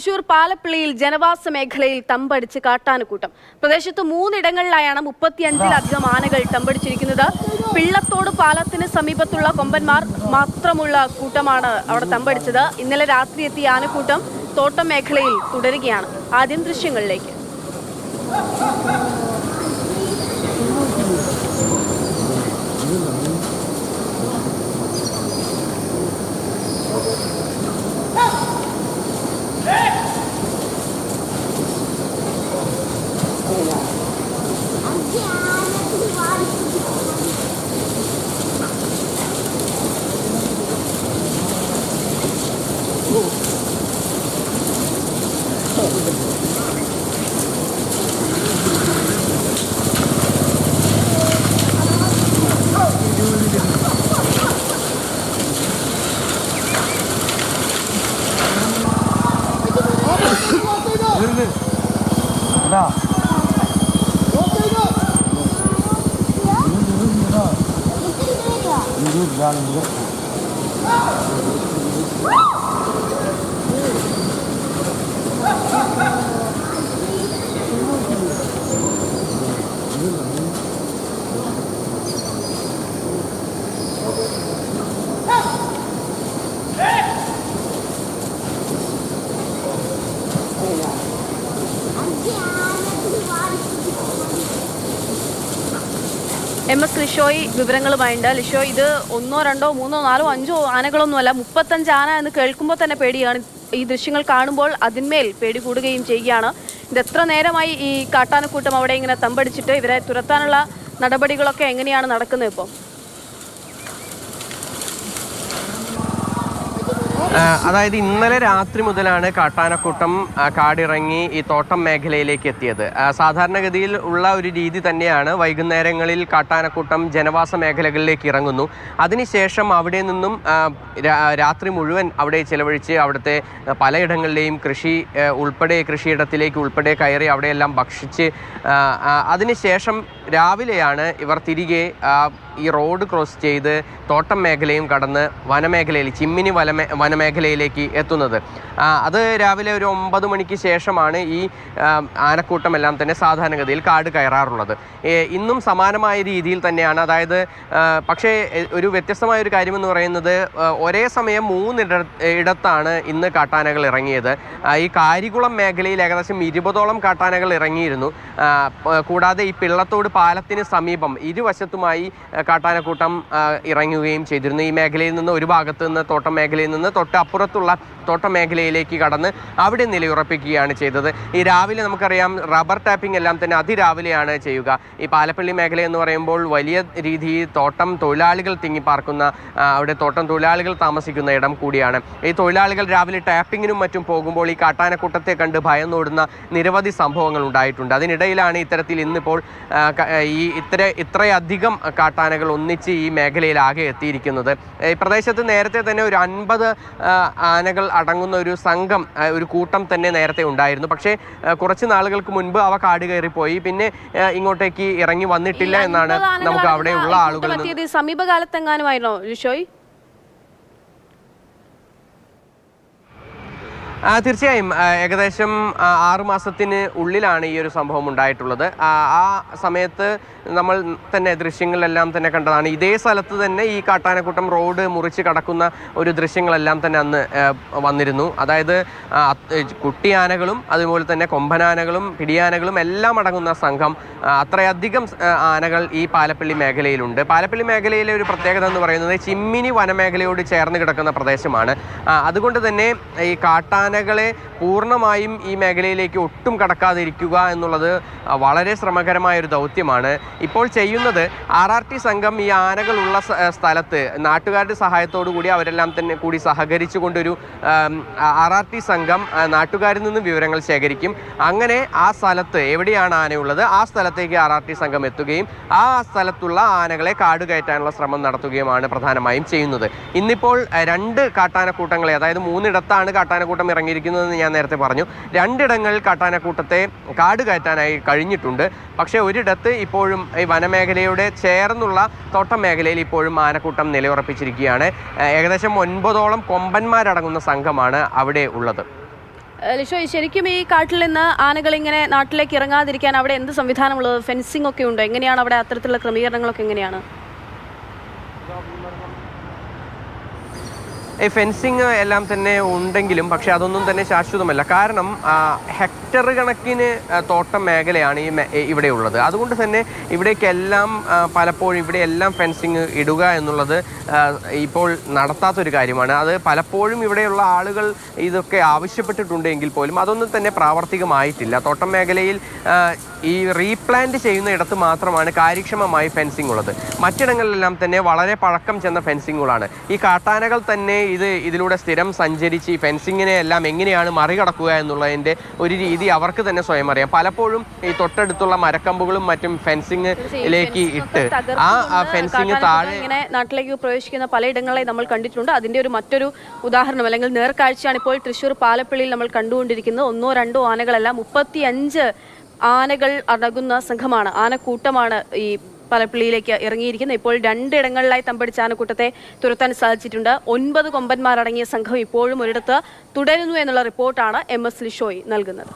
തൃശൂർ പാലപ്പിള്ളിയിൽ ജനവാസ മേഖലയിൽ തമ്പടിച്ച് കാട്ടാനക്കൂട്ടം. പ്രദേശത്ത് മൂന്നിടങ്ങളിലായാണ് മുപ്പത്തിയഞ്ചിലധികം ആനകൾ തമ്പടിച്ചിരിക്കുന്നത്. പിള്ളത്തോട് പാലത്തിന് സമീപത്തുള്ള കൊമ്പന്മാർ മാത്രമുള്ള കൂട്ടമാണ് അവിടെ തമ്പടിച്ചത്. ഇന്നലെ രാത്രി എത്തിയ ആനക്കൂട്ടം തോട്ടം മേഖലയിൽ തുടരുകയാണ്. ആദ്യം ദൃശ്യങ്ങളിലേക്ക്. Güzel güzel. M S Lishoy വിവരങ്ങളുമായിണ്ട്. Lisho ഇത് ഒന്നോ രണ്ടോ മൂന്നോ നാലോ അഞ്ചോ ആനകളൊന്നുമല്ല മുപ്പത്തഞ്ച് ആന എന്ന് കേൾക്കുമ്പോൾ തന്നെ പേടിയാണ്. ഈ ദൃശ്യങ്ങൾ കാണുമ്പോൾ അതിന്മേൽ പേടി കൂടുകയും ചെയ്യുകയാണ്. ഇത് എത്ര നേരമായി ഈ കാട്ടാനക്കൂട്ടം അവിടെ ഇങ്ങനെ തമ്പടിച്ചിട്ട് ഇവരെ തുരത്താനുള്ള നടപടികളൊക്കെ എങ്ങനെയാണ് നടക്കുന്നത് ഇപ്പോൾ അതായത് ഇന്നലെ രാത്രി മുതലാണ് കാട്ടാനക്കൂട്ടം കാടിറങ്ങി ഈ തോട്ടം മേഖലയിലേക്ക് എത്തിയത്. സാധാരണഗതിയിൽ ഉള്ള ഒരു രീതി തന്നെയാണ് വൈകുന്നേരങ്ങളിൽ കാട്ടാനക്കൂട്ടം ജനവാസ മേഖലകളിലേക്ക് ഇറങ്ങുന്നു. അതിനുശേഷം അവിടെ നിന്നും രാത്രി മുഴുവൻ അവിടെ ചിലവഴിച്ച് അവിടുത്തെ പലയിടങ്ങളിലെയും കൃഷി ഉൾപ്പെടെ കൃഷിയിടത്തിലേക്ക് ഉൾപ്പെടെ കയറി അവിടെയെല്ലാം ഭക്ഷിച്ച് അതിനുശേഷം രാവിലെയാണ് ഇവർ തിരികെ ഈ റോഡ് ക്രോസ് ചെയ്ത് തോട്ടം മേഖലയും കടന്ന് വനമേഖലയിൽ ചിമ്മിനി വനമേ വനമേഖലയിലേക്ക് എത്തുന്നത്. അത് രാവിലെ ഒരു ഒമ്പത് മണിക്ക് ശേഷമാണ് ഈ ആനക്കൂട്ടമെല്ലാം തന്നെ സാധാരണഗതിയിൽ കാട് കയറാറുള്ളത്. ഇന്നും സമാനമായ രീതിയിൽ തന്നെയാണ്. അതായത് പക്ഷേ ഒരു വ്യത്യസ്തമായ ഒരു കാര്യമെന്ന് പറയുന്നത് ഒരേ സമയം മൂന്നിട ഇടത്താണ് ഇന്ന് കാട്ടാനകൾ ഇറങ്ങിയത്. ഈ കാരികുളം മേഖലയിൽ ഏകദേശം ഇരുപതോളം കാട്ടാനകൾ ഇറങ്ങിയിരുന്നു. കൂടാതെ ഈ പിള്ളത്തോട് പാലത്തിന് സമീപം ഇരുവശത്തുമായി കാട്ടാനക്കൂട്ടം ഇറങ്ങുകയും ചെയ്തിരുന്നു. ഈ മേഖലയിൽ നിന്ന് ഒരു ഭാഗത്ത് നിന്ന് തോട്ടം മേഖലയിൽ നിന്ന് തൊട്ടപ്പുറത്തുള്ള തോട്ടം മേഖലയിലേക്ക് കടന്ന് അവിടെ നിലയുറപ്പിക്കുകയാണ് ചെയ്തത്. ഈ രാവിലെ നമുക്കറിയാം റബ്ബർ ടാപ്പിംഗ് എല്ലാം തന്നെ അതിരാവിലെയാണ് ചെയ്യുക. ഈ പാലപ്പള്ളി മേഖല എന്ന് പറയുമ്പോൾ വലിയ രീതിയിൽ തോട്ടം തൊഴിലാളികൾ തിങ്ങിപ്പാർക്കുന്ന അവിടെ തോട്ടം തൊഴിലാളികൾ താമസിക്കുന്ന ഇടം കൂടിയാണ്. ഈ തൊഴിലാളികൾ രാവിലെ ടാപ്പിങ്ങിനും മറ്റും പോകുമ്പോൾ ഈ കാട്ടാനക്കൂട്ടത്തെ കണ്ട് ഭയന്നോടുന്ന നിരവധി സംഭവങ്ങൾ ഉണ്ടായിട്ടുണ്ട്. അതിനിടയിലാണ് ഇത്തരത്തിൽ ഇന്നിപ്പോൾ ഈ ഇത്ര ഇത്രയധികം കാട്ടാനകൾ ഒന്നിച്ച് ഈ മേഖലയിലാകെ എത്തിയിരിക്കുന്നത്. ഈ പ്രദേശത്ത് നേരത്തെ തന്നെ ഒരു അൻപത് ആനകൾ അടങ്ങുന്ന ഒരു സംഘം ഒരു കൂട്ടം തന്നെ നേരത്തെ ഉണ്ടായിരുന്നു. പക്ഷേ കുറച്ച് നാളുകൾക്ക് മുൻപ് അവ കാട് കയറിപ്പോയി. പിന്നെ ഇങ്ങോട്ടേക്ക് ഇറങ്ങി വന്നിട്ടില്ല എന്നാണ് നമുക്ക് അവിടെയുള്ള ആളുകൾ സമീപകാലത്തെങ്ങാനുമായിരുന്നോ ലിഷോയ് തീർച്ചയായും ഏകദേശം ആറു മാസത്തിന് ഉള്ളിലാണ് ഈ ഒരു സംഭവം ഉണ്ടായിട്ടുള്ളത്. ആ, സമയത്ത് നമ്മൾ തന്നെ ദൃശ്യങ്ങളെല്ലാം തന്നെ കണ്ടതാണ്. ഇതേ സ്ഥലത്ത് തന്നെ ഈ കാട്ടാനക്കൂട്ടം റോഡ് മുറിച്ച് കടക്കുന്ന ഒരു ദൃശ്യങ്ങളെല്ലാം തന്നെ അന്ന് വന്നിരുന്നു. അതായത് കുട്ടിയാനകളും അതുപോലെ തന്നെ കൊമ്പനാനകളും പിടിയാനകളും എല്ലാം അടങ്ങുന്ന സംഘം അത്രയധികം ആനകൾ ഈ പാലപ്പള്ളി മേഖലയിലുണ്ട്. പാലപ്പള്ളി മേഖലയിലെ ഒരു പ്രത്യേകത എന്ന് പറയുന്നത് ചിമ്മിനി വനമേഖലയോട് ചേർന്ന് കിടക്കുന്ന പ്രദേശമാണ്. അതുകൊണ്ട് തന്നെ ഈ കാട്ടാനകളെ പൂർണമായും ഈ മേഖലയിലേക്ക് ഒട്ടും കടക്കാതിരിക്കുക എന്നുള്ളത് വളരെ ശ്രമകരമായ ഒരു ദൗത്യമാണ്. ഇപ്പോൾ ചെയ്യുന്നത് ആർ ആർ ടി സംഘം ഈ ആനകളുള്ള സ്ഥലത്ത് നാട്ടുകാരുടെ സഹായത്തോടു കൂടി അവരെല്ലാം തന്നെ കൂടി സഹകരിച്ചുകൊണ്ടൊരു ആർ ആർ ടി സംഘം നാട്ടുകാരിൽ നിന്ന് വിവരങ്ങൾ ശേഖരിക്കും. അങ്ങനെ ആ സ്ഥലത്ത് എവിടെയാണ് ആനയുള്ളത്? ആ സ്ഥലത്തേക്ക് ആർ ആർ ടി സംഘം എത്തുകയും ആ സ്ഥലത്തുള്ള ആനകളെ കാട് കയറ്റാനുള്ള ശ്രമം നടത്തുകയുമാണ് പ്രധാനമായും ചെയ്യുന്നത്. ഇന്നിപ്പോൾ രണ്ട് കാട്ടാനക്കൂട്ടങ്ങളെ അതായത് മൂന്നിടത്താണ് കാട്ടാനക്കൂട്ടം ഇറങ്ങിയിരിക്കുന്നതെന്ന് ഞാൻ നേരത്തെ പറഞ്ഞു. രണ്ടിടങ്ങളിൽ കാട്ടാനക്കൂട്ടത്തെ കാട് കയറ്റാനായി കഴിഞ്ഞിട്ടുണ്ട്. പക്ഷേ ഒരിടത്ത് ഇപ്പോഴും ഈ വനമേഖലയുടെ ചേർന്നുള്ള തോട്ടം മേഖലയിൽ ഇപ്പോഴും ആനക്കൂട്ടം നിലയുറപ്പിച്ചിരിക്കുകയാണ്. ഏകദേശം ഒൻപതോളം കൊമ്പന്മാരടങ്ങുന്ന സംഘമാണ് അവിടെ ഉള്ളത്. ലിഷോ ശരിക്കും ഈ കാട്ടിൽ നിന്ന് ആനകൾ ഇങ്ങനെ നാട്ടിലേക്ക് ഇറങ്ങാതിരിക്കാൻ അവിടെ എന്ത് സംവിധാനമുള്ളത്? ഫെൻസിംഗ് ഒക്കെ ഉണ്ടോ? എങ്ങനെയാണ് അവിടെ അത്തരത്തിലുള്ള ക്രമീകരണങ്ങളൊക്കെ എങ്ങനെയാണ്? ഫെൻസിങ് എല്ലാം തന്നെ ഉണ്ടെങ്കിലും പക്ഷെ അതൊന്നും തന്നെ ശാശ്വതമല്ല. കാരണം ഹെക്ടർ കണക്കിന് തോട്ടം മേഖലയാണ് ഈ ഇവിടെ ഉള്ളത്. അതുകൊണ്ട് തന്നെ ഇവിടേക്കെല്ലാം പലപ്പോഴും പലപ്പോഴും ഇവിടെയെല്ലാം ഫെൻസിങ് ഇടുക എന്നുള്ളത് ഇപ്പോൾ നടത്താത്തൊരു കാര്യമാണ്. അത് പലപ്പോഴും ഇവിടെയുള്ള ആളുകൾ ഇതൊക്കെ ആവശ്യപ്പെട്ടിട്ടുണ്ടെങ്കിൽ പോലും അതൊന്നും തന്നെ പ്രാവർത്തികമായിട്ടില്ല. തോട്ടം മേഖലയിൽ ഈ റീപ്ലാന്റ് ചെയ്യുന്ന ഇടത്ത് മാത്രമാണ് കാര്യക്ഷമമായി ഫെൻസിംഗ് ഉള്ളത്. മറ്റിടങ്ങളിലെല്ലാം തന്നെ വളരെ പഴക്കം ചെന്ന ഫെൻസിങ്ങുകളാണ് ഈ കാട്ടാനകൾ തന്നെ ഇത് ഇതിലൂടെ സ്ഥിരം സഞ്ചരിച്ച് ഈ ഫെൻസിങ്ങിനെ എല്ലാം എങ്ങനെയാണ് മറികടക്കുക എന്നുള്ളതിന്റെ ഒരു രീതി അവർക്ക് തന്നെ സ്വയം അറിയാം. പലപ്പോഴും ഈ തൊട്ടടുത്തുള്ള മരക്കമ്പുകളും മറ്റും ഫെൻസിങ്ങിലേക്ക് ഇട്ട് ആ ഫെൻസിങ് താഴെ ഇങ്ങനെ നാട്ടിലേക്ക് പ്രവേശിക്കുന്ന പലയിടങ്ങളെ നമ്മൾ കണ്ടിട്ടുണ്ട്. അതിന്റെ ഒരു മറ്റൊരു ഉദാഹരണം അല്ലെങ്കിൽ നേർക്കാഴ്ചയാണ് ഇപ്പോൾ തൃശ്ശൂർ പാലപ്പള്ളിയിൽ നമ്മൾ കണ്ടുകൊണ്ടിരിക്കുന്നത്. ഒന്നോ രണ്ടോ ആനകളല്ല മുപ്പത്തി അഞ്ച് ആനകൾ അടങ്ങുന്ന സംഘമാണ് ആനക്കൂട്ടമാണ് ഈ പലപ്പള്ളിയിലേക്ക് ഇറങ്ങിയിരിക്കുന്നത് ഇപ്പോൾ രണ്ടിടങ്ങളിലായി തമ്പടിച്ചാണ് കൂട്ടത്തെ തുരത്താൻ സാധിച്ചിട്ടുണ്ട്. ഒൻപത് കൊമ്പന്മാരടങ്ങിയ സംഘം ഇപ്പോഴും ഒരിടത്ത് തുടരുന്നു എന്നുള്ള റിപ്പോർട്ടാണ് എം എസ് ലിഷോയ് നൽകുന്നത്.